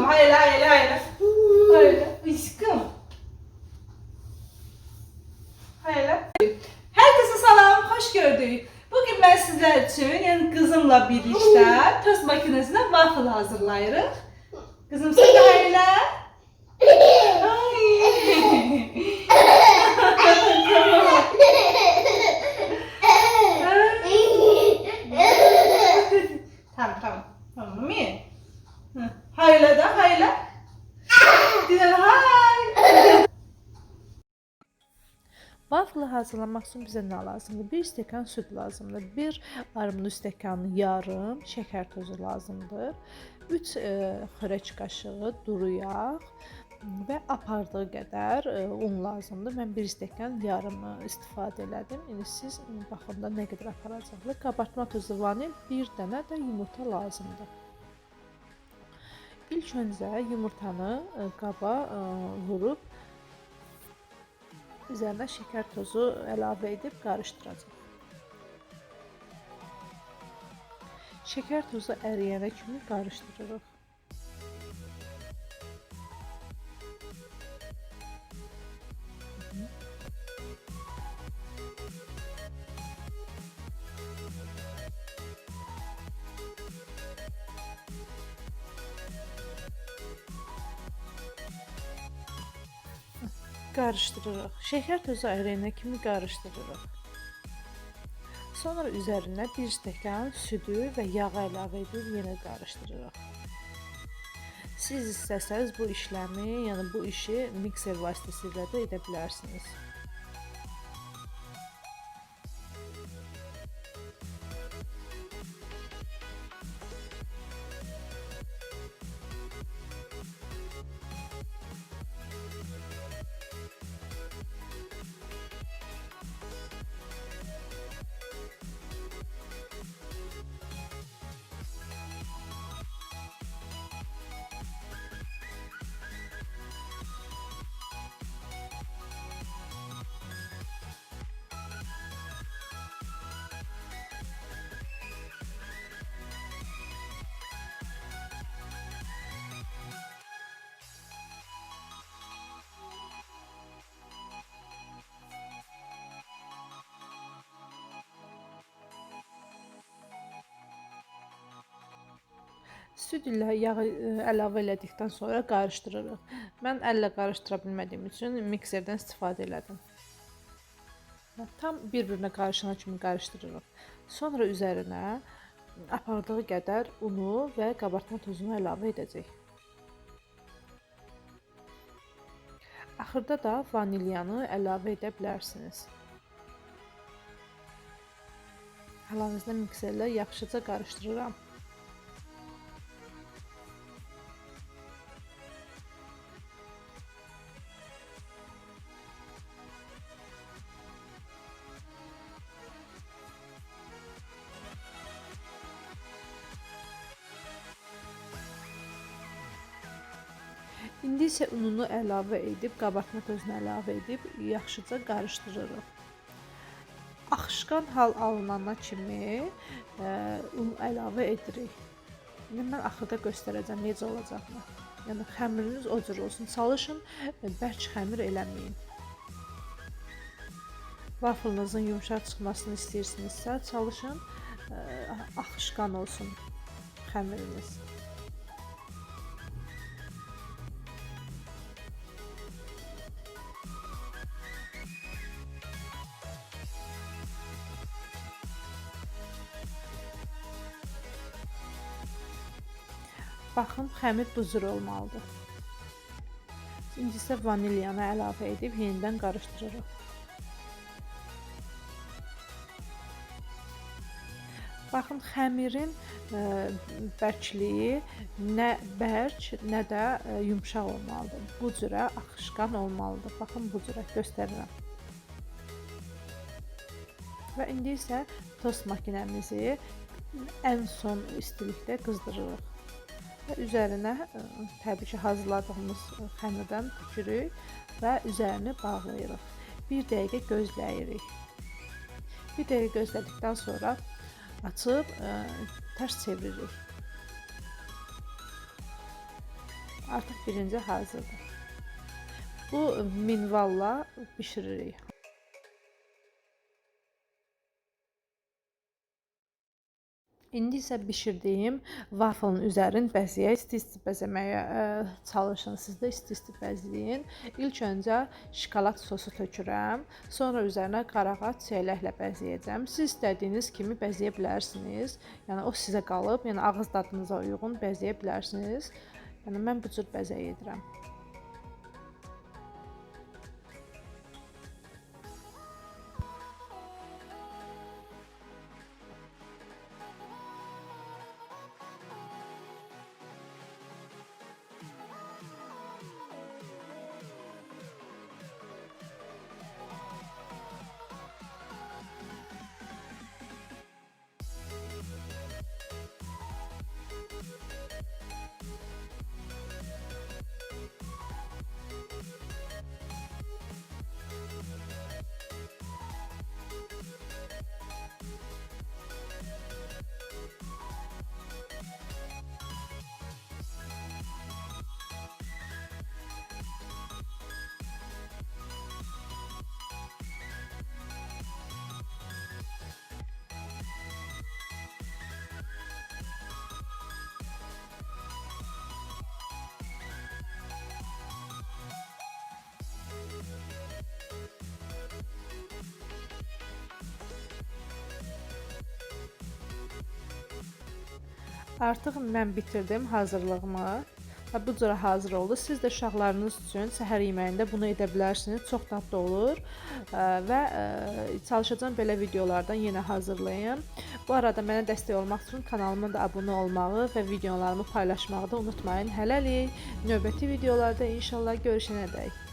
Tamam hayır hayır hayır. Hayır. Aşkım. Hayır. Herkese salam, hoş gördük. Bugün ben sizler için yani kızımla birlikte tost makinesine waffle hazırlayırıq. Kızım sen de hayırlı. tamam tamam. Tamam mı? Hı. Hazırlamaq üçün bizə nə lazımdır? 1 stəkan süd lazımdır. 1 armudlu stəkan yarım şəkər tozu lazımdır. 3 e, xörək qaşığı duru yağ və apardığı qədər e, un lazımdır. Mən 1 stəkan yarımı istifadə elədim. İndi siz baxın da nə qədər aparacaqlı. Qabartma tozu, vanil, 1 dənə də yumurta lazımdır. İlk öncə yumurtanı e, qaba e, vurub Üzərinə şəkər tozu əlavə edib qarışdıracağıq. Şəkər tozu əriyənə kimi qarışdırırıq. Qarışdırırıq. Şəkər tozu əriyənə kimi qarışdırırıq. Sonra üzərinə 1 stəkan südü və yağı əlavə edib yenə qarışdırırıq. Siz istəsəz bu işləmi, yəni bu işi mikser vasitəsilə də edə bilərsiniz. Süd ilə yağı ə, əlavə elədikdən sonra qarışdırırıq. Mən əllə qarışdıra bilmədiyim üçün mikserdən istifadə elədim. Tam bir-birinə qarışana kimi qarışdırırıq. Sonra üzərinə apardığı qədər unu və qabartma tozunu əlavə edəcək. Axırda da vanilyanı əlavə edə bilərsiniz. Hal-hazırda mikserlə yaxşıca qarışdırıram. İndi isə ununu əlavə edib, qabartma tozunu əlavə edib yaxşıca qarışdırırıq. Axışqan hal alınana kimi ə, un əlavə edirik. İndi mən axırda göstərəcəm necə olacağını. Yəni xəmiriniz o cür olsun. Çalışın ə, bərk xəmir eləməyin. Waffle-nızın yumşaq çıxmasını istəyirsinizsə, çalışın ə, axışqan olsun xəmiriniz. Baxın, xəmir bu cür olmalıdır. İndi isə vanilyanı əlavə edib yenidən qarışdırırıq. Baxın, xəmirin ə, bərkliyi nə bərk, nə də ə, yumşaq olmalıdır. Bu cürə axışqan olmalıdır. Baxın, bu cürə göstərirəm. Və indi isə tost makinəmizi ən son istilikdə qızdırırıq. Üzərinə ə, təbii ki, hazırladığımız xəmirdən tökürük və üzərini bağlayırıq. 1 dəqiqə gözləyirik. 1 dəqiqə gözlədikdən sonra açıb ə, tərs çeviririk. Artıq birinci hazırdır. Bu minvalla bişiririk. İndi isə bişirdiyim waffle-ın üzərini bəzəyək. İsti-isti bəzəməyə ə, çalışın. Siz də isti-isti bəzəyin. İlk öncə şokolad sosu tökürəm. Sonra üzərinə qarağat çeyləklə bəzəyəcəm. Siz istədiyiniz kimi bəzəyə bilərsiniz. Yəni o sizə qalıb. Yəni ağız dadınıza uyğun bəzəyə bilərsiniz. Yəni mən bu cür bəzək edirəm. Artıq mən bitirdim hazırlığımı. Və bu cür hazır oldu. Siz də uşaqlarınız üçün səhər yeməyində bunu edə bilərsiniz. Çox dadlı olur. Və ə, çalışacağam belə videolardan yenə hazırlayım. Bu arada mənə dəstək olmaq üçün kanalıma da abunə olmağı və videolarımı paylaşmağı da unutmayın. Hələlik növbəti videolarda inşallah görüşənədək.